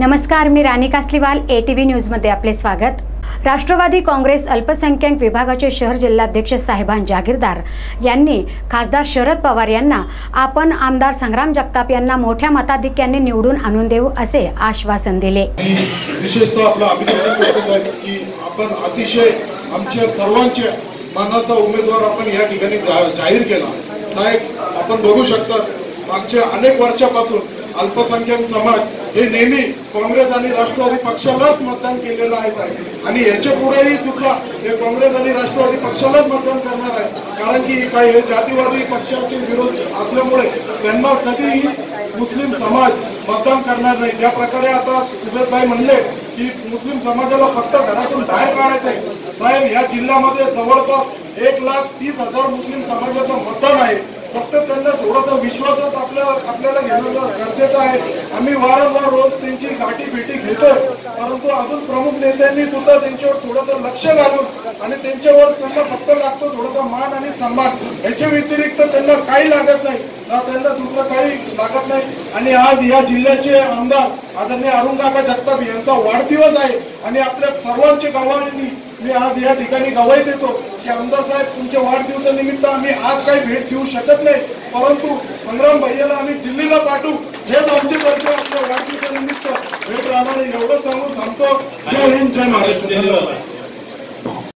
नमस्कार मी Rani Kasliwal A T V न्यूजमध्ये आपले स्वागत. राष्ट्रवादी काँग्रेस अल्पसंख्याक विभागाचे शहर जिल्हाध्यक्ष साहेबान जागीरदार यांनी खासदार शरद पवार यांना आपण आमदार संग्राम जगताप यांना मोठ्या मताधिक्याने निवडून आणून देऊ असे आश्वासन दिले. विशेषतः आपला अभिनंदन करतो की आपण अतिशय आमच्या सर्वांच्या मनाचा उमेदवार आपण या ठिकाणी जाहीर केला. साहेब आपण बघू शकता मागच्या अनेक वर्षापासून अल्पसंख्याक समाज हे नेहमी काँग्रेस आणि राष्ट्रवादी पक्षालाच मतदान केलेलं आहे आणि याच्या पुढेही सुद्धा हे काँग्रेस आणि राष्ट्रवादी पक्षालाच मतदान करणार आहे. कारण की काही हे जातीवादी पक्षाचे विरोध असल्यामुळे त्यांना कधीही मुस्लिम समाज मतदान करणार नाही. ज्या प्रकारे आता सुबेदभाई म्हणले की मुस्लिम समाजाला फक्त घरातून बाहेर काढायचं आहे. साहेब या जिल्ह्यामध्ये जवळपास एक लाख तीस हजार मुस्लिम समाजाचं मतदान आहे. फक्त त्यांना थोडासा विश्वासात आपल्या आपल्याला घेणं गरजेचं आहे. आम्ही वारंवार रोज त्यांची गाठी भेटी घेतोय. परंतु अजून प्रमुख नेत्यांनी सुद्धा त्यांच्यावर थोडंसं लक्ष घालून आणि त्यांच्यावर त्यांना फक्त लागतो थोडासा मान आणि सन्मान. याच्या व्यतिरिक्त त्यांना काही लागत नाही. ना त्यांना दुसरं काही लागत नाही. आणि आज या जिल्ह्याचे आमदार आदरणीय अरुण काका जगताप यांचा वाढदिवस आहे. आणि आपल्या सर्वांच्या गावांनी मी आज या ठिकाणी गवाही देतो की आमदार साहेब तुमच्या वाढदिवसानिमित्त आम्ही आज काही भेट देऊ शकत नाही. परंतु संग्राम भैयाला आम्ही दिल्लीला पाठवू. हेच आमचे प्रश्न आपल्या वाढदिवसानिमित्त भेट राहणार एवढं सांगून थांबतो. जय हिंद जय महाराष्ट्र. धन्यवाद.